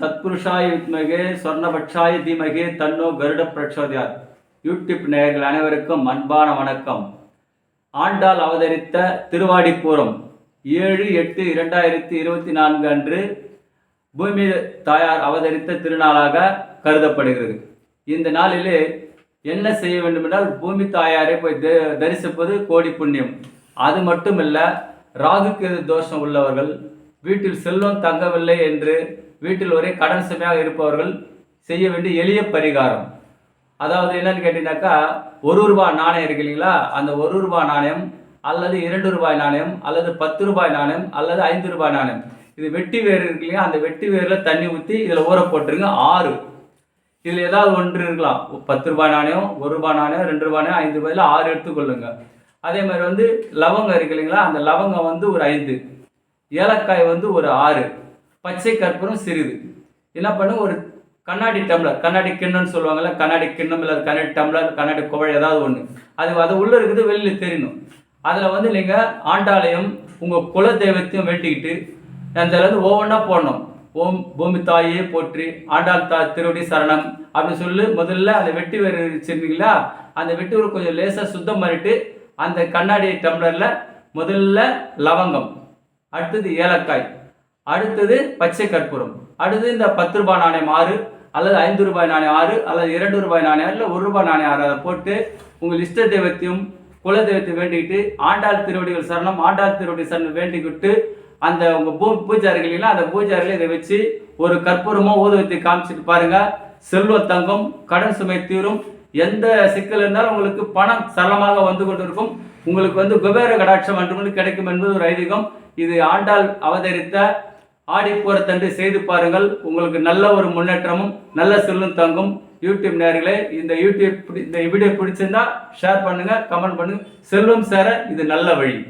தத்புருஷாய வித்மகே சொர்ணபட்சாய தீமகே தன்னோ கருட பிரச்சோதியார் யூடியூப் நேயர்கள் அனைவருக்கும் அன்பான வணக்கம். ஆண்டாள் அவதரித்த திருவாடிப்பூரம் ஏழு எட்டு இரண்டாயிரத்தி இருபத்தி நான்கு அன்று பூமி தாயார் அவதரித்த திருநாளாக கருதப்படுகிறது. இந்த நாளிலே என்ன செய்ய வேண்டுமென்றால் பூமி தாயாரை போய் த- தரிசிப்பது கோடி புண்ணியம். அது மட்டுமல்ல ராகுக்கு தோஷம் உள்ளவர்கள் வீட்டில் செல்வம் தங்கவில்லை என்று வீட்டில் ஒரே கடன் சுமையாக இருப்பவர்கள் செய்ய வேண்டிய எளிய பரிகாரம். அதாவது என்னன்னு கேட்டீங்கன்னாக்கா ஒரு ரூபாய் நாணயம் இருக்கு இல்லைங்களா? அந்த ஒரு ரூபாய் நாணயம் அல்லது இரண்டு ரூபாய் நாணயம் அல்லது பத்து ரூபாய் நாணயம் அல்லது ஐந்து ரூபாய் நாணயம். இது வெட்டி வேர் இருக்கு இல்லையா? அந்த வெட்டி வேரில் தண்ணி ஊற்றி இதில் ஊற போட்டுருங்க. ஆறு. இதில் ஏதாவது ஒன்று இருக்கலாம். பத்து ரூபாய் நாணயம் ஒரு ரூபாய் நாணயம் ரெண்டு ரூபாய் நாணயம் ஐந்து ரூபாயில் ஆறு எடுத்துக்கொள்ளுங்க. அதே மாதிரி வந்து லவங்கம் இருக்கு இல்லைங்களா? அந்த லவங்கம் வந்து ஒரு ஐந்து. ஏலக்காய் வந்து ஒரு ஆறு. பச்சை கற்பூரம் சிறிது. என்ன பண்ணும்? ஒரு கண்ணாடி டம்ளர் கண்ணாடி கிண்ணம்னு சொல்லுவாங்கல்ல கண்ணாடி கிண்ணம் இல்லை கண்ணாடி டம்ளர் கண்ணாடி குவழ் ஏதாவது ஒன்று அது அது உள்ளே இருக்குது வெளியில் தெரியணும் அதில் வந்து நீங்கள் ஆண்டாலயம் உங்கள் குல தெய்வத்தையும் வேண்டிக்கிட்டு அதில் வந்து ஒவ்வொன்றா போடணும். ஓம் பூமி தாயே போற்றி ஆண்டாள் தா திருவடி சரணம் அப்படின்னு சொல்லி முதல்ல அந்த வெட்டி வேறு அந்த வெட்டி வேறு கொஞ்சம் லேசாக சுத்தம் பண்ணிட்டு அந்த கண்ணாடி டம்ளரில் முதல்ல லவங்கம் அடுத்தது ஏலக்காய். அடுத்தது பச்சை கற்பூரம். அடுத்தது இந்த பத்து ரூபாய் நாணயம் ஆறு அல்லது ஐந்து ரூபாய் நாணயம் ஆறு அல்லது இரண்டு ரூபாய் நாணயம் இல்லை ஒரு ரூபாய் நாணயம் ஆறு அதை போட்டு உங்கள் இஷ்ட தெய்வத்தையும் குல தெய்வத்தை வேண்டிக்கிட்டு ஆண்டாள் திருவடிகள் சரணம் ஆண்டாள் திருவடி சரணம் வேண்டிக்கிட்டு அந்த உங்கள் பூ பூஜை அறைகளெல்லாம் அந்த பூஜை அறையில் இதை வச்சு ஒரு கற்பூரமோ ஊதுவத்தை காமிச்சிட்டு பாருங்க. செல்வம் தங்கம் கடன் சுமை தீரும். எந்த சிக்கல் இருந்தாலும் உங்களுக்கு பணம் சரளமாக வந்து கொண்டிருக்கும். உங்களுக்கு வந்து குபேர கடாட்சம் அன்று கிடைக்கும் என்பது ஒரு ஐதீகம். இது ஆண்டாள் அவதரித்த ஆடிப்போரத்தன்று செய்து பாருங்கள். உங்களுக்கு நல்ல ஒரு முன்னேற்றமும் நல்ல செல்லும் தங்கும். யூடியூப் நேர்களே இந்த யூடியூப் பிடி- இந்த வீடியோ பிடிச்சிருந்தா ஷேர் பண்ணுங்கள் கமெண்ட் பண்ணுங்க. செல்வம் சேர இது நல்ல வழி.